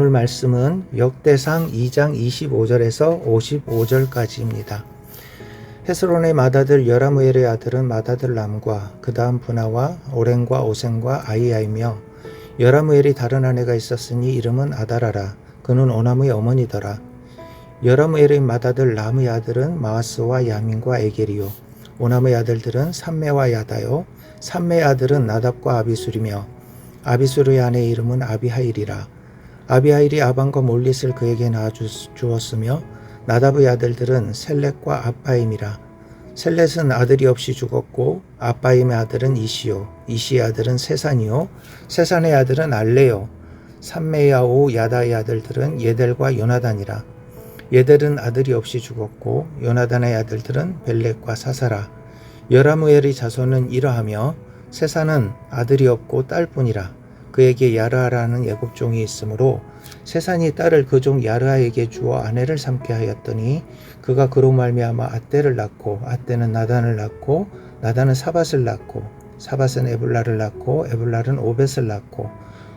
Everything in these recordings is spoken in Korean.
오늘 말씀은 역대상 2장 25절에서 55절까지입니다. 헤스론의 마다들 여라무엘의 아들은 마다들 람과 그 다음 분하와 오렌과 오센과 아이야이며 여라무엘이 다른 아내가 있었으니 이름은 아다라라. 그는 오나무의 어머니더라. 여라무엘의 마다들 람의 아들은 마하스와 야민과 에게리요. 오나무의 아들들은 삼메와 야다요. 삼메의 아들은 나답과 아비술이며 아비술의 아내 이름은 아비하일이라 아비하일이 아방과 몰릿을 그에게 낳아 주었으며 나답의 아들들은 셀렉과 아빠임이라. 셀렛은 아들이 없이 죽었고 아빠임의 아들은 이시요 이시의 아들은 세산이요 세산의 아들은 알레요. 삼메야오 야다의 아들들은 예델과 요나단이라. 예델은 아들이 없이 죽었고 요나단의 아들들은 벨렉과 사사라. 여라무엘의 자손은 이러하며 세산은 아들이 없고 딸뿐이라 그에게 야르하라는 애굽 종이 있으므로 세산이 딸을 그 종 야르하에게 주어 아내를 삼게 하였더니 그가 그로 말미암아 아떼를 낳고 아떼는 나단을 낳고 나단은 사밧을 낳고 사밧은 에블라를 낳고 에블라는 오벳을 낳고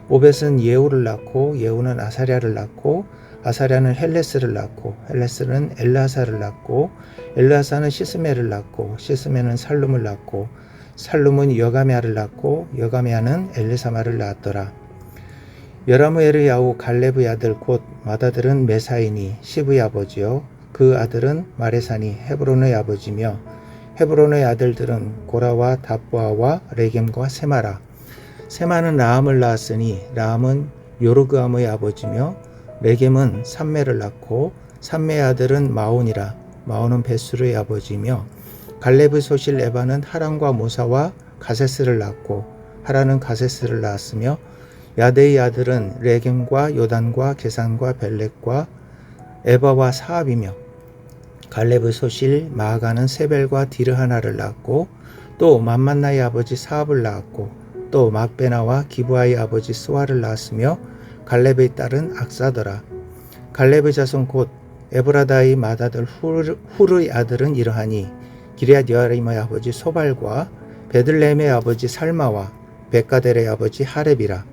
오벳은 예후를 낳고 예후는 아사랴를 낳고 아사랴는 헬레스를 낳고 헬레스는 엘라사를 낳고 엘라사는 시스메를 낳고 시스메는 살룸을 낳고 살룸은 여가메아를 낳고 여가메아는 엘리사마를 낳았더라. 여라무엘의 아우 갈레브의 아들 곧 마다들은 메사이니 시브의 아버지요. 그 아들은 마레산이 헤브론의 아버지며 헤브론의 아들들은 고라와 다보아와 레겜과 세마라. 세마는 라함을 낳았으니 라함은 요르그암의 아버지며 레겜은 삼메를 낳고 삼메의 아들은 마온이라. 마온은 베스루의 아버지며 갈렙의 소실 에바는 하란과 모사와 가세스를 낳고 하란은 가세스를 낳았으며 야데의 아들은 레겜과 요단과 게산과 벨렉과 에바와 사압이며 갈렙의 소실 마아가는 세벨과 디르하나를 낳았고 또 만만나의 아버지 사압을 낳았고 또 막베나와 기부아의 아버지 스와를 낳았으며 갈렙의 딸은 악사더라. 갈렙의 자손 곧 에브라다의 마다들 후르의 아들은 이러하니 기리앗 여아림의 아버지 소발과 베들레헴의 아버지 살마와 베가델의 아버지 하렙이라.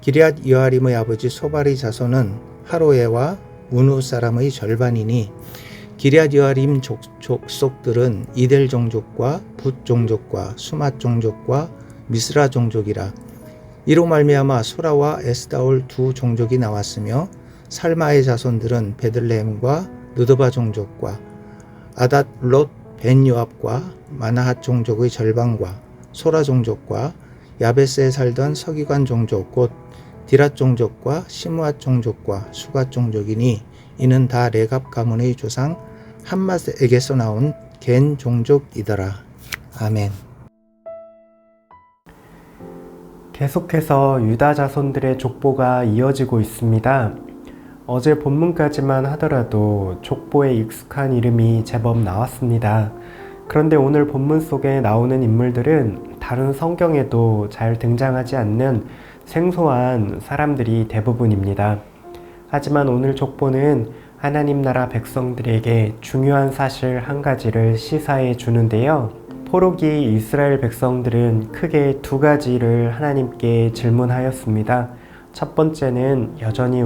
기리앗 여아림의 아버지 소발의 자손은 하로에와 우누 사람의 절반이니 기리앗 여아림 족속들은 이델 종족과 붓 종족과 수맛 종족과 미스라 종족이라. 이로 말미암아 소라와 에스다올 두 종족이 나왔으며 살마의 자손들은 베들레헴과 느드바 종족과 아닷 롯 벤요압과 마나핫 종족의 절반과 소라 종족과 야베스에 살던 서기관 종족 곧 디랏 종족과 시므앗 종족과 수갓 종족이니 이는 다 레갑 가문의 조상 한맛에게서 나온 겐 종족이더라. 아멘. 계속해서 유다 자손들의 족보가 이어지고 있습니다. 어제 본문까지만 하더라도 족보에 익숙한 이름이 제법 나왔습니다. 그런데 오늘 본문 속에 나오는 인물들은 다른 성경에도 잘 등장하지 않는 생소한 사람들이 대부분입니다. 하지만 오늘 족보는 하나님 나라 백성들에게 중요한 사실 한 가지를 시사해 주는데요. 포로기 이스라엘 백성들은 크게 두 가지를 하나님께 질문하였습니다. 첫 번째는 여전히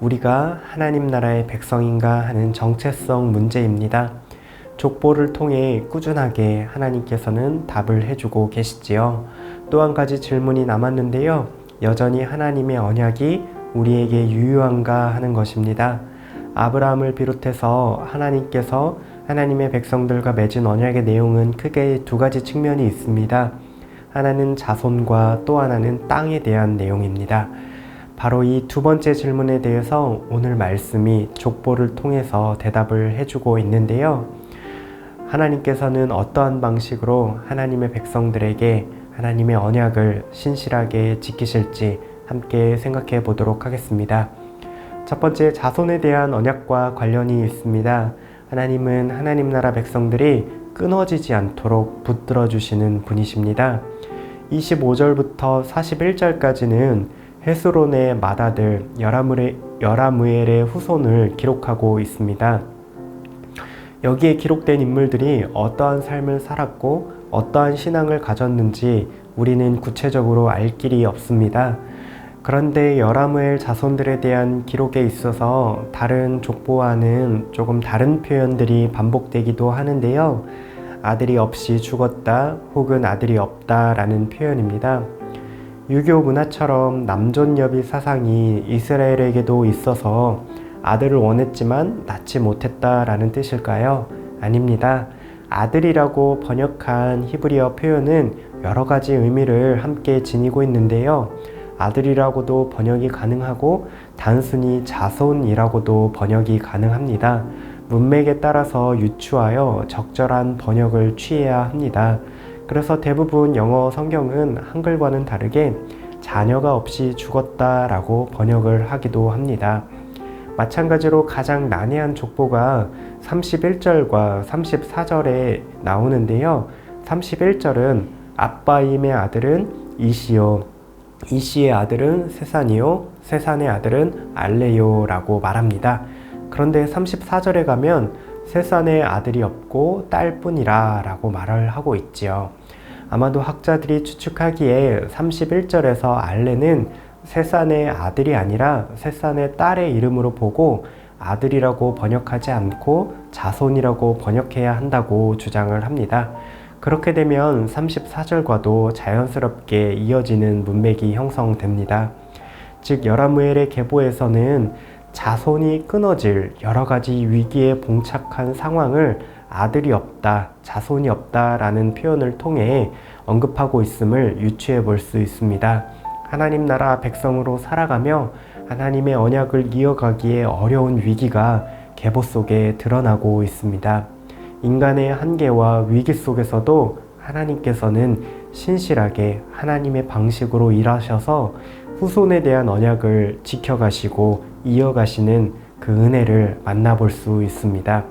우리가 하나님 나라의 백성인가 하는 정체성 문제입니다. 족보를 통해 꾸준하게 하나님께서는 답을 해주고 계시지요. 또 한 가지 질문이 남았는데요. 여전히 하나님의 언약이 우리에게 유효한가 하는 것입니다. 아브라함을 비롯해서 하나님께서 하나님의 백성들과 맺은 언약의 내용은 크게 두 가지 측면이 있습니다. 하나는 자손과 또 하나는 땅에 대한 내용입니다. 바로 이 두 번째 질문에 대해서 오늘 말씀이 족보를 통해서 대답을 해주고 있는데요. 하나님께서는 어떠한 방식으로 하나님의 백성들에게 하나님의 언약을 신실하게 지키실지 함께 생각해 보도록 하겠습니다. 첫 번째 자손에 대한 언약과 관련이 있습니다. 하나님은 하나님 나라 백성들이 끊어지지 않도록 붙들어 주시는 분이십니다. 25절부터 41절까지는 헤스론의 마다들 여라무엘의 후손을 기록하고 있습니다. 여기에 기록된 인물들이 어떠한 삶을 살았고 어떠한 신앙을 가졌는지 우리는 구체적으로 알 길이 없습니다. 그런데 여라무엘 자손들에 대한 기록에 있어서 다른 족보와는 조금 다른 표현들이 반복되기도 하는데요. 아들이 없이 죽었다 혹은 아들이 없다 라는 표현입니다. 유교 문화처럼 남존여비 사상이 이스라엘에게도 있어서 아들을 원했지만 낳지 못했다라는 뜻일까요? 아닙니다. 아들이라고 번역한 히브리어 표현은 여러 가지 의미를 함께 지니고 있는데요. 아들이라고도 번역이 가능하고 단순히 자손이라고도 번역이 가능합니다. 문맥에 따라서 유추하여 적절한 번역을 취해야 합니다. 그래서 대부분 영어 성경은 한글과는 다르게 자녀가 없이 죽었다라고 번역을 하기도 합니다. 마찬가지로 가장 난해한 족보가 31절과 34절에 나오는데요. 31절은 아빠임의 아들은 이시요, 이시의 아들은 세산이요, 세산의 아들은 알레요라고 말합니다. 그런데 34절에 가면 세산의 아들이 없고 딸뿐이라 라고 말을 하고 있지요. 아마도 학자들이 추측하기에 31절에서 알레는 세산의 아들이 아니라 세산의 딸의 이름으로 보고 아들이라고 번역하지 않고 자손이라고 번역해야 한다고 주장을 합니다. 그렇게 되면 34절과도 자연스럽게 이어지는 문맥이 형성됩니다. 즉 여라무엘의 계보에서는 자손이 끊어질 여러 가지 위기에 봉착한 상황을 아들이 없다, 자손이 없다라는 표현을 통해 언급하고 있음을 유추해 볼 수 있습니다. 하나님 나라 백성으로 살아가며 하나님의 언약을 이어가기에 어려운 위기가 계보 속에 드러나고 있습니다. 인간의 한계와 위기 속에서도 하나님께서는 신실하게 하나님의 방식으로 일하셔서 후손에 대한 언약을 지켜가시고 이어가시는 그 은혜를 만나볼 수 있습니다.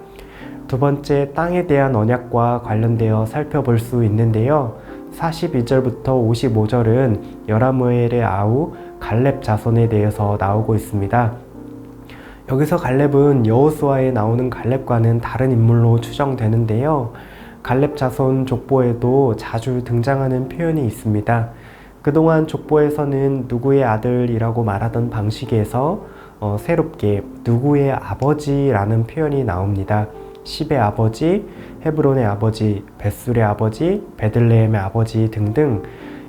두 번째, 땅에 대한 언약과 관련되어 살펴볼 수 있는데요. 42절부터 55절은 여라무엘의 아우 갈렙 자손에 대해서 나오고 있습니다. 여기서 갈렙은 여호수아에 나오는 갈렙과는 다른 인물로 추정되는데요. 갈렙 자손 족보에도 자주 등장하는 표현이 있습니다. 그동안 족보에서는 누구의 아들이라고 말하던 방식에서 어, 새롭게 누구의 아버지라는 표현이 나옵니다. 10의 아버지, 헤브론의 아버지, 벳술의 아버지, 베들레헴의 아버지 등등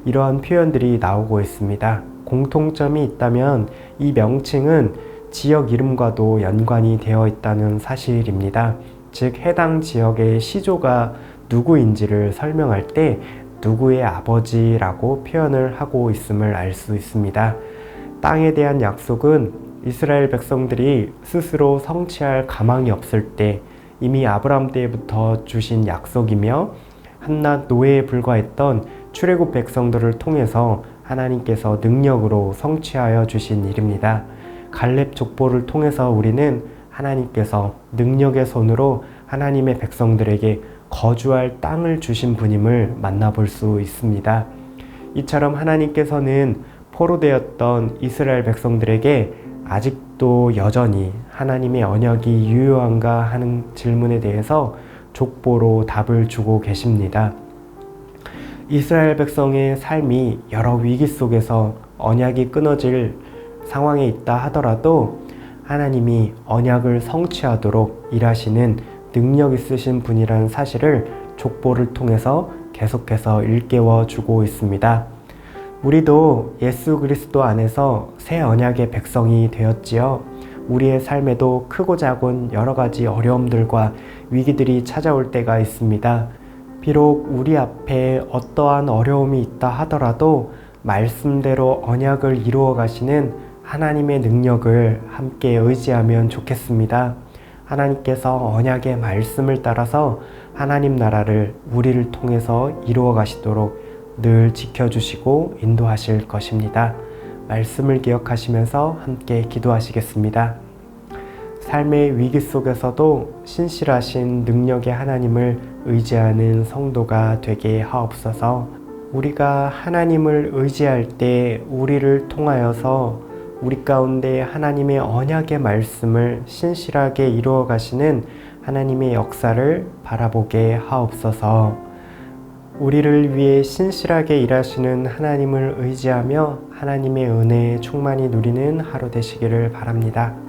이러한 표현들이 나오고 있습니다. 공통점이 있다면 이 명칭은 지역 이름과도 연관이 되어 있다는 사실입니다. 즉 해당 지역의 시조가 누구인지를 설명할 때 누구의 아버지라고 표현을 하고 있음을 알 수 있습니다. 땅에 대한 약속은 이스라엘 백성들이 스스로 성취할 가망이 없을 때 이미 아브람 때부터 주신 약속이며 한낱 노예에 불과했던 출애굽 백성들을 통해서 하나님께서 능력으로 성취하여 주신 일입니다. 갈렙 족보를 통해서 우리는 하나님께서 능력의 손으로 하나님의 백성들에게 거주할 땅을 주신 분임을 만나볼 수 있습니다. 이처럼 하나님께서는 포로되었던 이스라엘 백성들에게 아직도 여전히 하나님의 언약이 유효한가 하는 질문에 대해서 족보로 답을 주고 계십니다. 이스라엘 백성의 삶이 여러 위기 속에서 언약이 끊어질 상황에 있다 하더라도 하나님이 언약을 성취하도록 일하시는 능력 있으신 분이라는 사실을 족보를 통해서 계속해서 일깨워 주고 있습니다. 우리도 예수 그리스도 안에서 새 언약의 백성이 되었지요. 우리의 삶에도 크고 작은 여러 가지 어려움들과 위기들이 찾아올 때가 있습니다. 비록 우리 앞에 어떠한 어려움이 있다 하더라도 말씀대로 언약을 이루어 가시는 하나님의 능력을 함께 의지하면 좋겠습니다. 하나님께서 언약의 말씀을 따라서 하나님 나라를 우리를 통해서 이루어 가시도록 늘 지켜주시고 인도하실 것입니다. 말씀을 기억하시면서 함께 기도하시겠습니다. 삶의 위기 속에서도 신실하신 능력의 하나님을 의지하는 성도가 되게 하옵소서. 우리가 하나님을 의지할 때 우리를 통하여서 우리 가운데 하나님의 언약의 말씀을 신실하게 이루어 가시는 하나님의 역사를 바라보게 하옵소서. 우리를 위해 신실하게 일하시는 하나님을 의지하며 하나님의 은혜에 충만히 누리는 하루 되시기를 바랍니다.